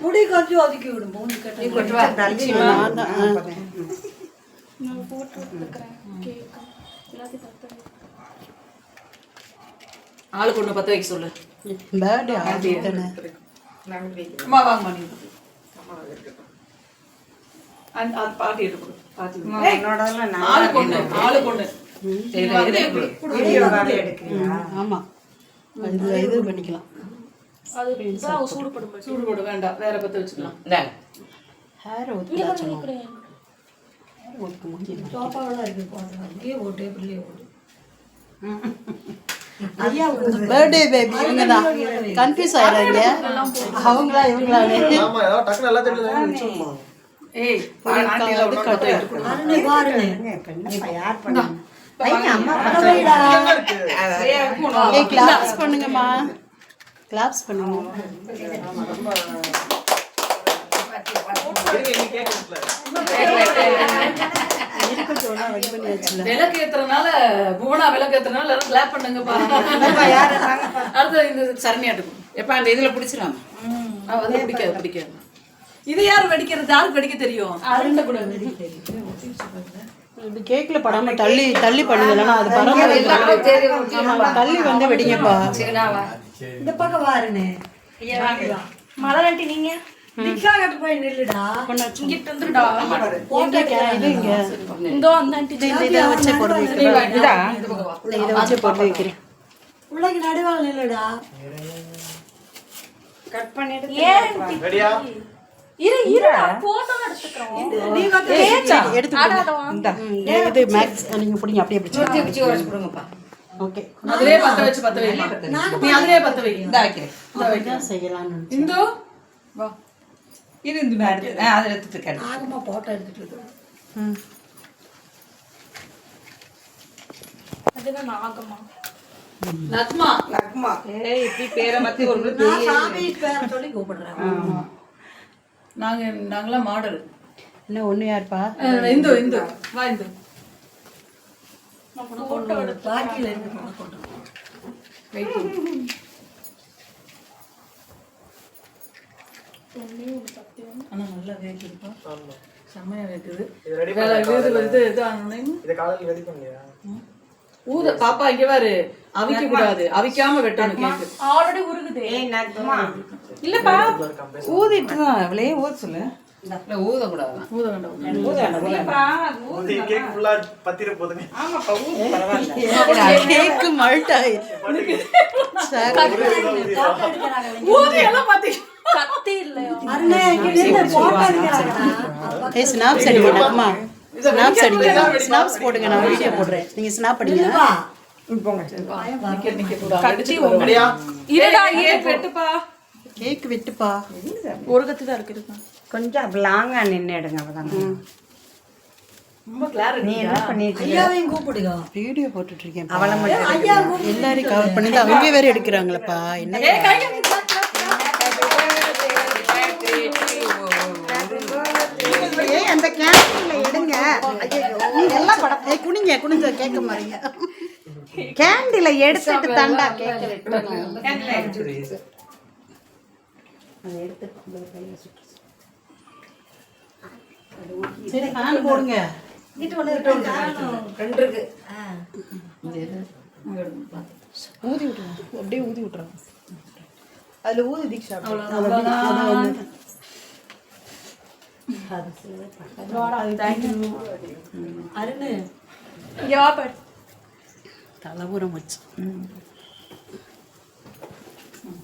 முடி கொஞ்சம் ஒதுக்கி விடும் மூணு ஆளுக்கு ஒண்ணு பத்த வைக்க சொல்லு. அம்மா வாங்கம்மா அது பாட்டி கொடு. பாட்டி. ஆளுக்கு இதே. ஆமா. இது பண்ணிக்கலாம். அது போது சூடு போடு வேண்டாம். வேற பத்த வச்சுக்கலாம். ஹேர் சோஃபாவெல்லாம் இருக்கு அங்கேயே டேபிள்லேயே ஓடு பர்த்டே பேபி இவங்க தான் கன்ஃபியூஸ் ஆயிடாதீங்க. அவங்களா வச்சிருமா. ஏய் பாருங்க. பண்ணுங்கம்மா. கிளாப்ஸ் பண்ணுங்க. விளக்கு ஏத்துறதுனால புவனா விளக்கு ஏத்துறதுனால கிளாப் பண்ணுங்கப்பா அடுத்து இந்த சரணியாட்டு கொடு. எப்ப அந்த இதுல பிடிச்சிரும் அவ வந்து பிடிக்காது பிடிக்காது. இது யார் வெடிக்கிறது? யாருக்கு வெடிக்க தெரியும்? அருண்ட கூட இது கேக்ல படாம தள்ளி தள்ளி பண்ணுங்க அது பரவாயில்ல. தள்ளி வந்து வெடிங்கப்பா. இந்த பக்கம் பாருண்ணே மலர் ஆண்டி நீங்க? நிக்கா கட்டு போய் நில்லுடா. இங்கிட்டு வந்துருடா. எங்க கே- இது இங்க. இந்தோ அந்த ஆண்டி இந்த இதை வச்சே போட்டு வைக்கிறேன் இதை வச்சே போட்டு வைக்கிறேன். பிள்ளைக்கு நடுவாள் நில்லுடா. ஏன்? ரெடியா? இரு இரு போட்டோ எடுத்துக்கிறோம். நீ வந்து எடுத்து கொடுங்க. ம், இது மேக்ஸ். நீங்க பிடிங்க அப்படியே பிடிச்சு. ஓகே அதிலே பத்த வச்சு பத்த வை நீ அதிலே பத்த வை இந்த வைக்கிறேன். அப்படிதான் செய்யலாம்னு. இந்து? வா. இது இந்த மாதிரி அதுல எடுத்துட்டு இருக்கேன் ஆகமா போட்டோ எடுத்துட்டு இருக்கோம் ம். அதுதான் நாகமா நக்மா ஏய் இப்படி பேரை மாத்தி ஒரு நான் சாமி பேரை சொல்லி கூப்பிடுறேன். நாங்க நாங்களாம் மாடல். என்ன ஒண்ணு யாருப்பா? இந்து இந்து. வா இந்து. பாக்கியில இருந்து நல்லா. செம்மையா வேகுது. இது? ஊத பாப்பா இங்க பாரு. அவிக்க கூடாது. அவிக்காம வெட்டணும் கேக்கு. ஆல்ரெடி உருகுது. இல்லப்பா. ஊதிட்டு தான். அவளே ஊத சொல்லு. ஸ்னாப்ஸ் அடிங்க நக்மா ஸ்னாப்ஸ் அடிங்க. ஸ்னாப்ஸ் போடுங்க நான் வீடியோ போடுறேன். நீங்க ஸ்னாப் அடிங்க. கேக் வெட்டுப்பா. ஒரு கத்தி தான் இருக்கு கொஞ்சம் லாங்கா நின்று எடுங்க அப்பதான் ரொம்ப கிளாரிட்டி ஐயாவையும் கூப்பிடுங்க. வீடியோ போட்டுட்டு இருக்கேன் அவளை மட்டும் ஐயா எல்லாரையும் கவர் பண்ணி அவங்க வேற எடுக்கிறாங்களப்பா. என்ன? அந்த கேண்டீன்ல எடுங்க. எல்லாம் படம் குனிங்க குனிஞ்ச கேட்க மாறீங்க கேண்டில எடுத்துட்டு தாண்டா கேட்க சரி ஃபேன் போடுங்க. ரெண்டு இருக்கு. ஊதி விட்டுருங்க. அப்படியே ஊதி விட்டுருங்க. அதுல ஊதி தீக்ஷா அருணு பாரு. தலைபுரம் வச்சு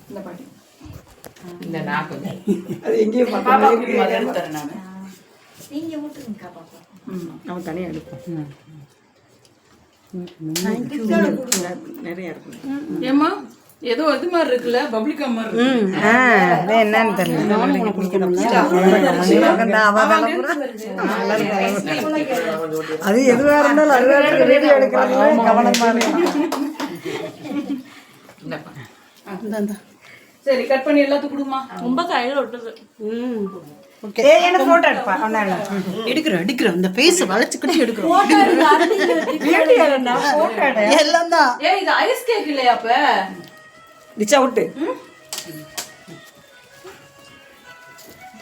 இந்த பாட்டி. இந்த நான் கொஞ்சம் பாப்பா. குடி மாதிரி எடுத்து தரேன் நானு நீங்க விட்டுருங்கக்கா பாப்பா அவன் தனியாக எடுப்போம் நிறைய இருக்கும் ஏம்மா? ஏதோ இது மாதிரி இருக்குல்ல பப்ளிகா மாதிரி இருக்கு. என்னன்னு தெரியல. அது எதுவா இருந்தாலும் அது வீடியோ எடுக்கிறது கவனமா இந்தப்பா. இந்த இந்த. சரி கட் பண்ணி எல்லாத்துக்கும் கொடுமா. ரொம்ப கையில ஒட்டுது. ம். போட்டோ எடுப்பா? எடுக்கிறோம் எடுக்கிறோம் இந்த ஃபேஸ் வளைச்சுக்கிட்டு எடுக்கிறோம். போட்டோ எடுத்து அருண் வீடியோ என்ன போட்டோ எடு. எல்லாம் தான். ஏய் இது ஐஸ் கேக் இல்லையா அப்ப? டிச்சா விட்டு.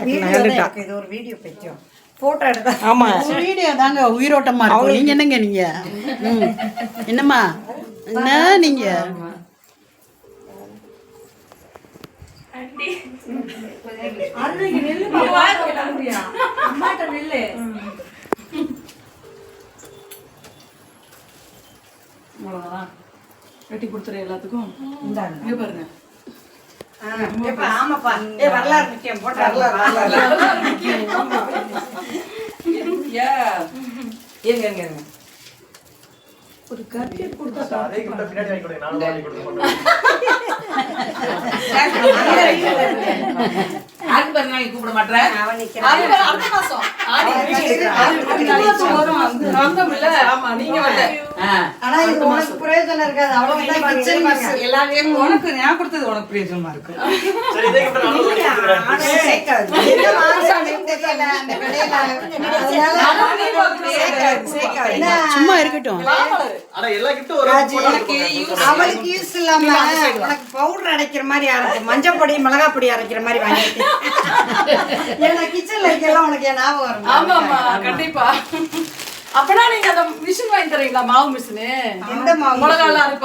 வீடியோ தான் எனக்கு இது ஒரு வீடியோ பைத்தியம் போட்டோ எடுத்தா. ஆமா. வீடியோ தாங்க உயிரோட்டமா இருக்கும். நீங்க என்னங்க நீங்க. என்னம்மா? என்ன நீங்க? அருணுக்கு நெல்லு பாப்பா அம்மாட்ட நெல்லு அவ்வளவுதான் கொடுத்துரு எல்லாத்துக்கும் இந்தாங்க. இங்க பாருங்க. ஆமாப்பா. ஏ வரலாறு முக்கியம் போட்டா யா. இருங்க இருங்க இருங்க. அதே கிட்ட பின்னாடி வாங்கி கொடுங்க. நானும் கூப்பிட மாட்டேன் அடுத்த மாசம். ஆடி ஆமா நீங்க வரல. ஆனா இது உனக்கு பிரயோஜனம் இருக்காது. அவ்வளவுதான் கிச்சன் மிஸ் எல்லாரையும் உனக்கு நான் கொடுத்தது உனக்கு பிரியமா இருக்கு. சரி இதே சேர்க்காது. என்ன தெரியல அந்த கடையில. அதனால. என்ன, சும்மா இருக்கட்டும். ஆனா எல்லா கிட்ட ஒரு உனக்கு அவளுக்கு யூஸ் இல்லாம உனக்கு பவுடர் அரைக்கிற மாதிரி அரைக்கும் மஞ்சள் பொடி மிளகாய் பொடி அரைக்கிற மாதிரி வாங்கிட்டு ஏன்னா கிச்சன்ல இருக்கலாம் உனக்கு ஞாபகம் வரும் ஆமா ஆமா கண்டிப்பா. அப்பனா நீங்க அந்த மிஷின் வாங்கி தரீங்களா? மாவு மிஷின் எந்த மாவு மிளகா எல்லாம்.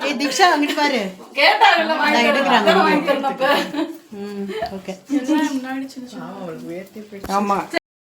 ஏய் தீக்ஷா அங்கிட்டு பாரு. கேட்டாங்கல்ல, வாங்கி நான் தரேன். எடுக்கிறேன். அதான் வாங்கி தரேன் அப்ப. ம் ஓகே. ஆமா.